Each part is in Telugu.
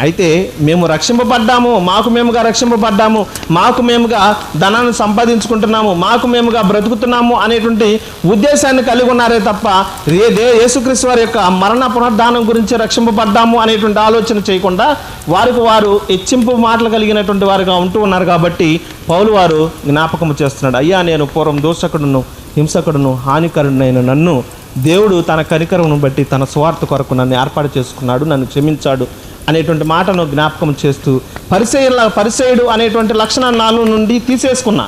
అయితే మేము రక్షింపబడ్డాము మాకు మేముగా రక్షింపబడ్డాము మాకు మేముగా ధనాన్ని సంపాదించుకుంటున్నాము మాకు మేముగా బ్రతుకుతున్నాము అనేటువంటి ఉద్దేశాన్ని కలిగి ఉన్నారే తప్ప రే దే యేసుక్రీస్తు వారి యొక్క మరణ పునరుద్ధానం గురించి రక్షింపబడ్డాము అనేటువంటి ఆలోచన చేయకుండా వారికి వారు హెచ్చింపు మాటలు కలిగినటువంటి వారుగా ఉంటూ ఉన్నారు కాబట్టి పౌలు వారు జ్ఞాపకం చేస్తున్నాడు అయ్యా నేను పూర్వం దోషకుడును హింసకుడును హానికరుడైన నన్ను దేవుడు తన కనికరమును బట్టి తన స్వార్థ కొరకు నన్ను ఏర్పాటు చేసుకున్నాడు నన్ను క్షమించాడు అనేటువంటి మాటను జ్ఞాపకం చేస్తూ పరిచయుల పరిచయుడు అనేటువంటి లక్షణాన్ని నాలుగు నుండి తీసేసుకున్నా.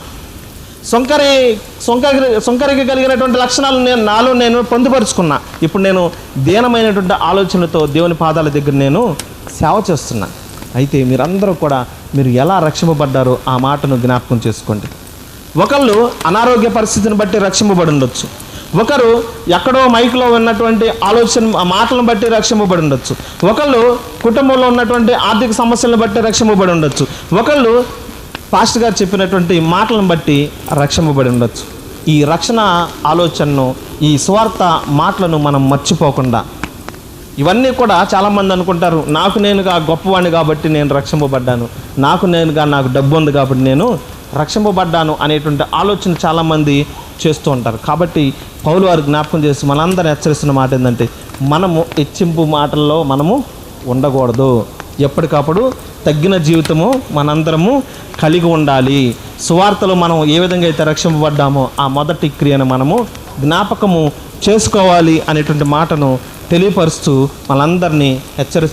సొంకరి సొంకరి సొంకరికి కలిగినటువంటి లక్షణాలు నేను నాలో నేను పొందుపరుచుకున్నా. ఇప్పుడు నేను దీనమైనటువంటి ఆలోచనతో దేవుని పాదాల దగ్గర నేను సేవ చేస్తున్నా. అయితే మీరందరూ కూడా మీరు ఎలా రక్షింపబడ్డారో ఆ మాటను జ్ఞాపకం చేసుకోండి. ఒకళ్ళు అనారోగ్య పరిస్థితిని బట్టి రక్షింపబడి ఉండొచ్చు. ఒకరు ఎక్కడో మైక్లో ఉన్నటువంటి ఆలోచన మాటలను బట్టి రక్షింపబడి ఉండొచ్చు. ఒకళ్ళు కుటుంబంలో ఉన్నటువంటి ఆర్థిక సమస్యలను బట్టి రక్షింపబడి ఉండొచ్చు. ఒకళ్ళు పాస్ట్ గారు చెప్పినటువంటి మాటలను బట్టి రక్షింపబడి ఉండొచ్చు. ఈ రక్షణ ఆలోచనను ఈ స్వార్థ మాటలను మనం మర్చిపోకుండా. ఇవన్నీ కూడా చాలామంది అనుకుంటారు నాకు నేనుగా గొప్పవాణ్ణి కాబట్టి నేను రక్షింపబడ్డాను. నాకు నేనుగా నాకు డబ్బు ఉంది కాబట్టి నేను రక్షింపబడ్డాను అనేటువంటి ఆలోచన చాలామంది చేస్తూ ఉంటారు. కాబట్టి పౌలు వారు జ్ఞాపకం చేసి మనందరూ హెచ్చరిస్తున్న మాట ఏంటంటే మనము హెచ్చింపు మాటల్లో మనము ఉండకూడదు. ఎప్పటికప్పుడు తగ్గిన జీవితము మనందరము కలిగి ఉండాలి. సువార్తలో మనం ఏ విధంగా అయితే రక్షింపబడ్డామో ఆ మొదటి క్రియను మనము జ్ఞాపకము చేసుకోవాలి అనేటువంటి మాటను తెలియపరుస్తూ మనందరినీ హెచ్చరిస్తూ